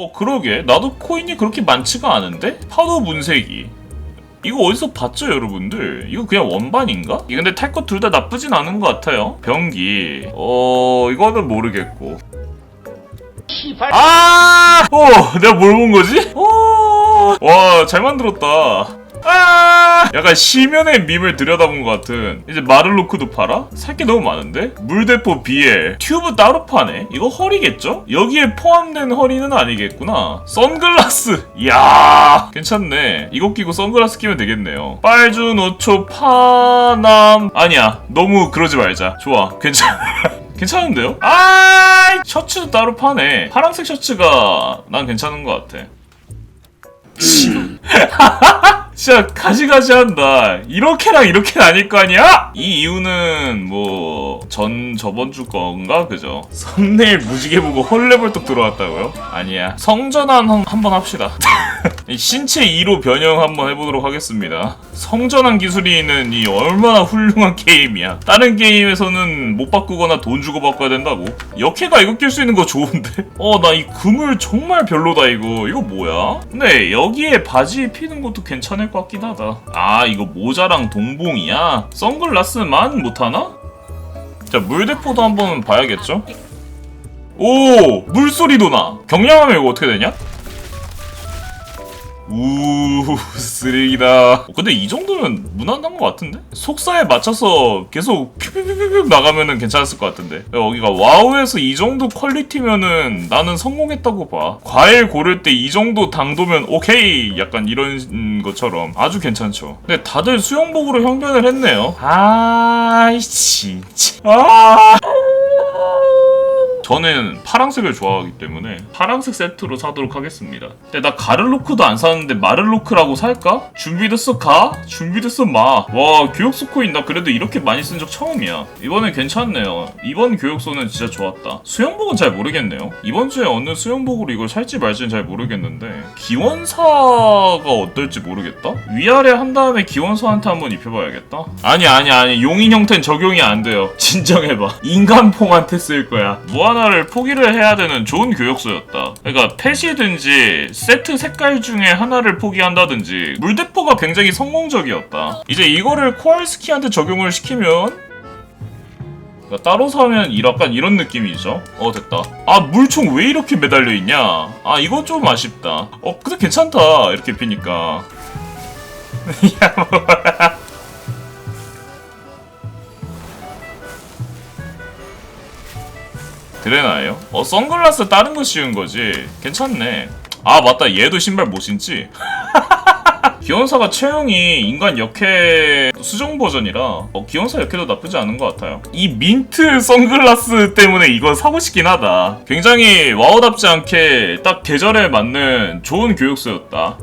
어 그러게 나도 코인이 그렇게 많지가 않은데? 파도 분쇄기 이거 어디서 봤죠 여러분들? 이거 그냥 원반인가? 이 근데 탈 것 둘 다 나쁘진 않은 것 같아요 병기 어 이거는 모르겠고 아! 어 내가 뭘 본 거지? 어! 와 잘 만들었다 아! 약간 시면의 밈을 들여다본 것 같은. 이제 마를로크도 팔아? 살 게 너무 많은데? 물대포 BL 튜브 따로 파네? 이거 헐이겠죠? 여기에 포함된 헐이는 아니겠구나. 선글라스! 이야! 괜찮네. 이거 끼고 선글라스 끼면 되겠네요. 빨주 노초 파남. 아니야. 너무 그러지 말자. 좋아. 괜찮아 괜찮은데요? 아 셔츠도 따로 파네. 파란색 셔츠가 난 괜찮은 것 같아 진짜 가지가지 한다. 이렇게랑 이렇게는 아닐 거 아니야? 이 이유는 뭐 전 저번 주 건가 그죠? 썸네일 무지개 보고 헐레벌떡 들어왔다고요? 아니야. 성전환 한- 한번 합시다. 이 신체 2로 변형 한번 해보도록 하겠습니다. 성전환 기술이 있는 이 얼마나 훌륭한 게임이야. 다른 게임에서는 못 바꾸거나 돈 주고 바꿔야 된다고. 역해가 이거 낄 수 있는 거 좋은데? 어, 나 이 그물 정말 별로다 이거. 이거 뭐야? 근데 여기에 바지 입히는 것도 괜찮을 것 같긴 하다. 아, 이거 모자랑 동봉이야? 선글라스만 못하나? 자, 물대포도 한번 봐야겠죠? 오! 물소리도 나! 경량하면 이거 어떻게 되냐? 우 쓰레기다. 어, 근데 이 정도면 무난한 것 같은데? 속사에 맞춰서 계속 퓨퓨퓨퓨 나가면은 괜찮았을 것 같은데. 여기가 와우에서 이 정도 퀄리티면은 나는 성공했다고 봐. 과일 고를 때 이 정도 당도면 오케이 약간 이런 음, 것처럼 아주 괜찮죠. 근데 다들 수영복으로 형변을 했네요. 아이 진짜. 아. 저는 파랑색을 좋아하기 때문에 파랑색 세트로 사도록 하겠습니다. 근데 나 가를로크도 안 사는데 마를로크라고 살까? 준비됐어 가? 준비됐어 마. 와 교육소 코인 나 그래도 이렇게 많이 쓴 적 처음이야. 이번엔 괜찮네요. 이번 교육소는 진짜 좋았다. 수영복은 잘 모르겠네요. 이번 주에 어느 수영복으로 이걸 살지 말지는 잘 모르겠는데 기원사가 어떨지 모르겠다. 위아래 한 다음에 기원사한테 한번 입혀봐야겠다. 아니 아니 아니 용인 형태는 적용이 안 돼요. 진정해봐. 인간퐁한테 쓸 거야. 뭐하 나를 포기를 해야 되는 좋은 교육소였다. 그러니까 펫이든지 세트 색깔 중에 하나를 포기한다든지 물대포가 굉장히 성공적이었다. 이제 이거를 코알스키한테 적용을 시키면 그러니까 따로 사면 이- 약간 이런 느낌이죠. 어 됐다. 아 물총 왜 이렇게 매달려 있냐? 아 이거 좀 아쉽다. 어 근데 괜찮다 이렇게 피니까. 야 뭐 야. 그래나요? 어 선글라스 다른 거 씌운 거지. 괜찮네. 아 맞다 얘도 신발 못 신지. 기원사가 체형이 인간 역해 수정 버전이라 어, 기원사 역해도 나쁘지 않은 것 같아요. 이 민트 선글라스 때문에 이거 사고 싶긴 하다. 굉장히 와우답지 않게 딱 계절에 맞는 좋은 교육소였다.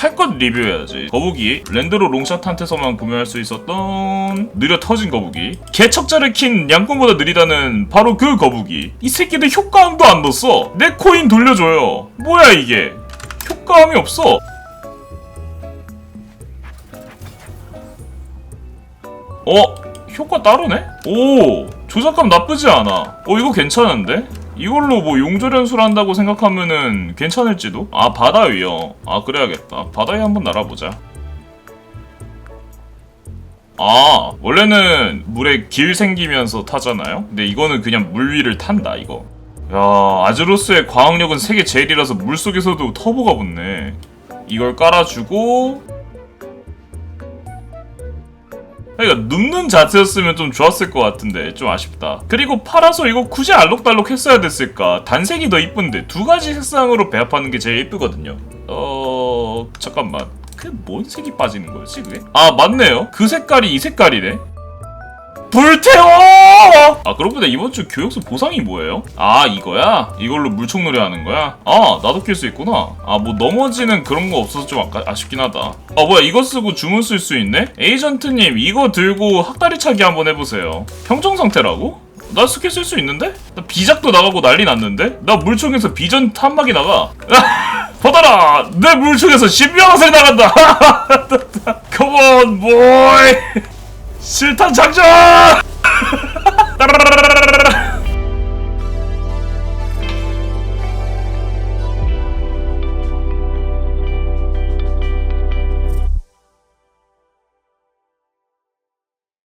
탈것 리뷰해야지. 거북이 랜드로 롱샷한테서만 구매할 수 있었던 느려 터진 거북이. 개척자를 킨 양꾼보다 느리다는 바로 그 거북이. 이 새끼들 효과음도 안 넣었어. 내 코인 돌려줘요. 뭐야 이게? 효과음이 없어. 어? 효과 따로네? 오! 조작감 나쁘지 않아. 어, 이거 괜찮은데? 이걸로 뭐 용조련술 한다고 생각하면은 괜찮을지도? 아, 바다 위요. 아, 그래야겠다. 바다에 한번 날아보자. 아, 원래는 물에 길 생기면서 타잖아요? 근데 이거는 그냥 물 위를 탄다, 이거. 야, 아즈로스의 과학력은 세계 제일이라서 물 속에서도 터보가 붙네. 이걸 깔아주고, 그러니까 눕는 자세였으면 좀 좋았을 것 같은데 좀 아쉽다. 그리고 팔아서 이거 굳이 알록달록 했어야 됐을까? 단색이 더 이쁜데 두 가지 색상으로 배합하는 게 제일 이쁘거든요. 어 잠깐만. 그뭔 색이 빠지는 거였지 그게? 아 맞네요. 그 색깔이 이 색깔이네. 불태워! 아 그러고 보다 이번 주 교육소 보상이 뭐예요? 아 이거야? 이걸로 물총놀이 하는 거야? 아 나도 낄 수 있구나 아 뭐 넘어지는 그런 거 없어서 좀 아까, 아쉽긴 하다 아 뭐야 이거 쓰고 주문 쓸 수 있네? 에이전트님 이거 들고 학다리 차기 한번 해보세요 평정 상태라고? 나 스킬 쓸 수 있는데? 나 비작도 나가고 난리 났는데? 나 물총에서 비전 탄막이 나가 받아라! 내 물총에서 신비화살이 나간다! 컴온 보이! 실탄 장전!